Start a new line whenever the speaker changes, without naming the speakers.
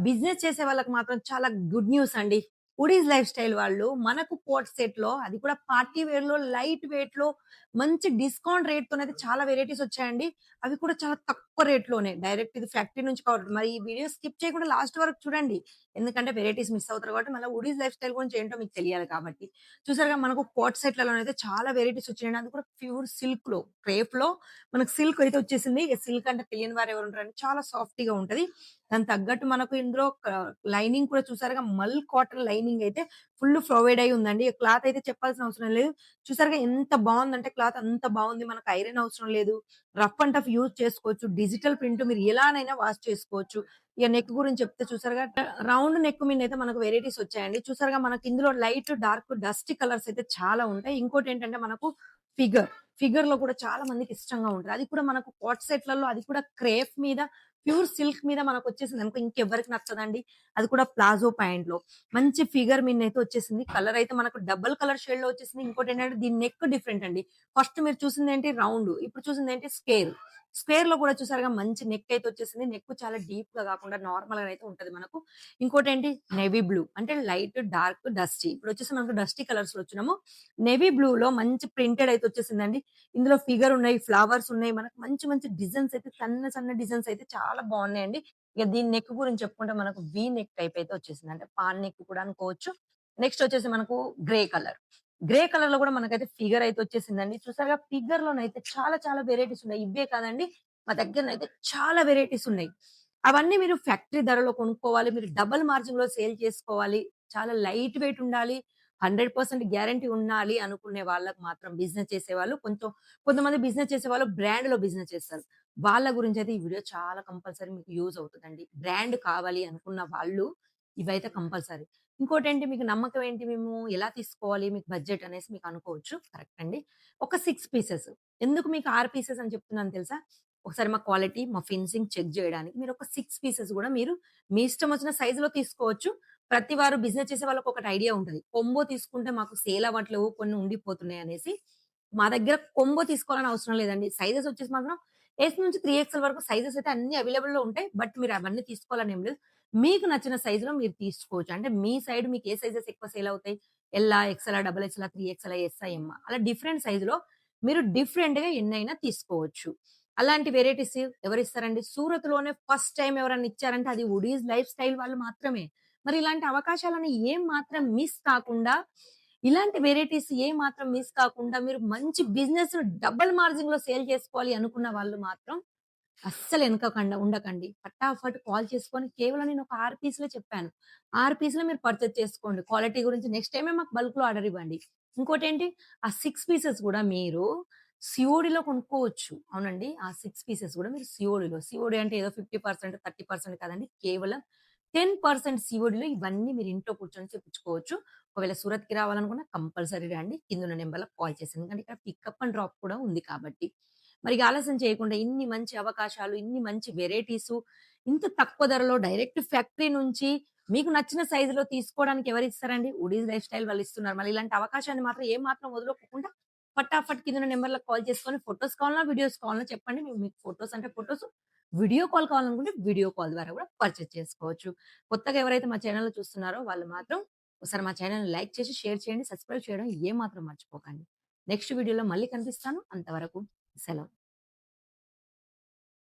Business చేసే వాళ్ళకి మాత్రం చాలా గుడ్ న్యూస్ అండి. ఉడీస్ లైఫ్ స్టైల్ వాళ్ళు మనకు కోట్ సెట్‌లో అది కూడా పార్టీ వేర్లో లైట్ వెయిట్‌లో మంచి డిస్కౌంట్ రేట్తో అయితే చాలా వెరైటీస్ వచ్చాయండి. అవి కూడా చాలా తక్కువ రేట్లోనే డైరెక్ట్ ఇది ఫ్యాక్టరీ నుంచి కాబట్టి మరి ఈ వీడియో స్కిప్ చేయకుండా లాస్ట్ వరకు చూడండి. ఎందుకంటే వెరైటీస్ మిస్ అవుతారు కాబట్టి మళ్ళీ ఉడీస్ లైఫ్ స్టైల్ గురించి ఏంటో మీకు తెలియాలి కాబట్టి. చూసారుగా మనకు కోట్ సెట్‌లలోనైతే చాలా వెరైటీస్ వచ్చాయండి. అది కూడా ప్యూర్ సిల్క్లో క్రేప్లో మనకు సిల్క్ అయితే వచ్చేసింది. సిల్క్ అంటే తెలియని వారు ఎవరు ఉంటారండి. చాలా సాఫ్ట్గా ఉంటది. దానికి తగ్గట్టు మనకు ఇందులో లైనింగ్ కూడా చూసారుగా మల్ కాటన్ లైనింగ్ అయితే ఫుల్ ప్రొవైడ్ అయ్యి ఉందండి. క్లాత్ అయితే చెప్పాల్సిన అవసరం లేదు. చూసారుగా ఎంత బాగుందంటే క్లాత్ అంత బాగుంది మనకు ఐరన్ అవసరం లేదు. రఫ్ అండ్ టఫ్ యూజ్ చేసుకోవచ్చు. డిజిటల్ ప్రింట్ మీరు ఎలానైనా వాష్ చేసుకోవచ్చు. ఇక నెక్ గురించి చెప్తే చూసారుగా రౌండ్ నెక్ మీద అయితే మనకు వెరైటీస్ వచ్చాయండి. చూసారుగా మనకి ఇందులో లైట్, డార్క్, డస్ట్ కలర్స్ అయితే చాలా ఉంటాయి. ఇంకోటి ఏంటంటే మనకు ఫిగర్. ఫిగర్లో కూడా చాలా మందికి ఇష్టంగా ఉంటుంది అది కూడా మనకు కోట్ సెట్‌లలో అది కూడా క్రేఫ్ మీద ప్యూర్ సిల్క్ మీద మనకు వచ్చేసింది అనుకో ఇంకెవ్వరికి నచ్చదండి. అది కూడా ప్లాజో ప్యాంట్‌లో. మంచి ఫిగర్ మీదనైతే వచ్చేసింది. కలర్ అయితే మనకు డబుల్ కలర్ షేడ్‌లో వచ్చేసింది. ఇంకోటేంటంటే దీని నెక్ డిఫరెంట్ అండి. ఫస్ట్ మీరు చూసింది ఏంటి రౌండ్. ఇప్పుడు చూసింది అంటే స్కేర్ స్క్వేర్. లో కూడా చూసారుగా మంచి నెక్ అయితే వచ్చేసింది. నెక్ చాలా డీప్గా కాకుండా నార్మల్‌గా అయితే ఉంటది మనకు. ఇంకోటి ఏంటి నెవీ బ్లూ అంటే లైట్, డార్క్, డస్టీ. ఇప్పుడొచ్చేసి మనకు డస్టీ కలర్స్‌లో వచ్చినాము. నేవీ బ్లూలో మంచి ప్రింటెడ్ అయితే వచ్చేసిందండి. ఇందులో ఫిగర్ ఉన్నాయి, ఫ్లవర్స్ ఉన్నాయి. మనకు మంచి మంచి డిజైన్స్ అయితే సన్న సన్న డిజైన్స్ అయితే చాలా బాగున్నాయండి. ఇక దీని నెక్ గురించి చెప్పుకుంటే మనకు వి నెక్ టైప్ అయితే వచ్చేసింది. అంటే పాన్ నెక్ కూడా అనుకోవచ్చు. నెక్స్ట్ వచ్చేసి మనకు గ్రే కలర్. గ్రే కలర్లో కూడా మనకైతే ఫిగర్ అయితే వచ్చేసిందండి. చూసారుగా అయితే చాలా చాలా వెరైటీస్ ఉన్నాయి. ఇవే కాదండి మా దగ్గర అయితే చాలా వెరైటీస్ ఉన్నాయి. అవన్నీ మీరు ఫ్యాక్టరీ ధరలో కొనుక్కోవాలి. మీరు డబల్ మార్జిన్లో సేల్ చేసుకోవాలి. చాలా లైట్ వెయిట్ ఉండాలి. 100% గ్యారంటీ ఉండాలి అనుకునే వాళ్ళకి మాత్రం బిజినెస్ చేసేవాళ్ళు కొంచెం కొంతమంది బిజినెస్ చేసేవాళ్ళు బ్రాండ్‌లో బిజినెస్ చేస్తారు. వాళ్ళ గురించైతే ఈ వీడియో చాలా కంపల్సరీ మీకు యూజ్ అవుతుందండి బ్రాండ్ కావాలి అనుకున్న వాళ్ళు ఇవైతే కంపల్సరీ. ఇంకోటేంటి మీకు నమ్మకం ఏంటి మేము ఎలా తీసుకోవాలి మీకు బడ్జెట్ అనేసి మీకు అనుకోవచ్చు. కరెక్ట్ అండి. ఒక సిక్స్ పీసెస్. ఎందుకు మీకు ఆరు పీసెస్ అని చెప్తున్నాను తెలుసా? ఒకసారి మా క్వాలిటీ, మా ఫిన్సింగ్ చెక్ చేయడానికి మీరు ఒక సిక్స్ పీసెస్ కూడా మీరు మీ ఇష్టం వచ్చిన సైజులో తీసుకోవచ్చు. ప్రతి వారు బిజినెస్ చేసే వాళ్ళకి ఒకటి ఐడియా ఉంటుంది కొంబో తీసుకుంటే మాకు సేల్ అవ్వట్లేవు కొన్ని ఉండిపోతున్నాయి అనేసి. మా దగ్గర కొంబో తీసుకోవాలని అవసరం లేదండి. సైజెస్ వచ్చేసి మాత్రం ఎస్ నుంచి త్రీ ఎక్స్‌ఎల్ వరకు సైజెస్ అయితే అన్ని అవైలబుల్‌లో ఉంటాయి. బట్ మీరు అవన్నీ తీసుకోవాలని ఏం లేదు. మీకు నచ్చిన సైజులో మీరు తీసుకోవచ్చు. అంటే మీ సైడ్ మీకు ఏ సైజెస్ ఎక్కువ సేల్ అవుతాయి? ఎల్లా, ఎక్స్‌ఎలా, డబల్ ఎక్స్‌ఎలా, 3 ఎక్స్‌ఎలా, ఎస్సా, ఎమ్మా అలా డిఫరెంట్ సైజులో మీరు డిఫరెంట్‌గా ఎన్నైనా తీసుకోవచ్చు. అలాంటి వెరైటీస్ ఎవరిస్తారండి? సూరత్‌లోనే ఫస్ట్ టైం ఎవరైనా ఇచ్చారంటే అది ఉడీస్ లైఫ్ స్టైల్ వాళ్ళు మాత్రమే. మరి ఇలాంటి అవకాశాలను ఏం మాత్రం మిస్ కాకుండా ఇలాంటి వెరైటీస్ ఏ మాత్రం మిస్ కాకుండా మీరు మంచి బిజినెస్ డబుల్ మార్జిన్‌లో సేల్ చేసుకోవాలి అనుకున్న వాళ్ళు మాత్రం అస్సలు వెనకకుండా ఉండకండి. ఫటాఫట్ కాల్ చేసుకొని కేవలం నేను ఒక ఆరు పీసులే చెప్పాను. ఆరు పీసులే మీరు పర్చేజ్ చేసుకోండి. క్వాలిటీ గురించి నెక్స్ట్ టైమే మాకు బల్క్‌లో ఆర్డర్ ఇవ్వండి. ఇంకోటి ఏంటి ఆ సిక్స్ పీసెస్ కూడా మీరు సిఓడిలో కొనుక్కోవచ్చు. అవునండి. ఆ సిక్స్ పీసెస్ కూడా మీరు సిఓడిలో సిఓడి అంటే ఏదో 50%, 30% కాదండి. కేవలం టెన్ పర్సెంట్ సిఓడిలో ఇవన్నీ మీరు ఇంట్లో కూర్చొని చెప్పించుకోవచ్చు ఒకవేళ సూరత్‌కి రావాలనుకున్న కంపల్సరీ రండి. కింద నెంబర్లో కాల్ చేసేయండి. ఎందుకంటే ఇక్కడ పికప్ అండ్ డ్రాప్ కూడా ఉంది కాబట్టి. మరి ఆలస్యం చేయకుండా ఇన్ని మంచి అవకాశాలు, ఇన్ని మంచి వెరైటీస్ ఇంత తక్కువ ధరలో డైరెక్ట్ ఫ్యాక్టరీ నుంచి మీకు నచ్చిన సైజ్‌లో తీసుకోవడానికి ఎవరిస్తారండి? ఉడీస్ లైఫ్ స్టైల్ వాళ్ళు ఇస్తున్నారు. మళ్ళీ ఇలాంటి అవకాశాన్ని మాత్రం ఏ మాత్రం వదులుకోకుండా ఫటాఫట్ కింద నెంబర్లకు కాల్ చేసుకొని ఫోటోస్ కావాలన్నా, వీడియోస్ కావాలన్నా చెప్పండి. మేము మీకు ఫొటోస్ అంటే ఫొటోస్ వీడియో కాల్ కావాలనుకుంటే వీడియో కాల్ ద్వారా కూడా పర్చేజ్ చేసుకోవచ్చు. కొత్తగా ఎవరైతే మా ఛానెల్‌లో చూస్తున్నారో వాళ్ళు మాత్రం ఒకసారి మా ఛానల్ లైక్ చేసి, షేర్ చేయండి. సబ్స్క్రైబ్ చేయడం ఏ మాత్రం మర్చిపోకండి. నెక్స్ట్ వీడియోలో మళ్ళీ కనిపిస్తాను. అంతవరకు Salam.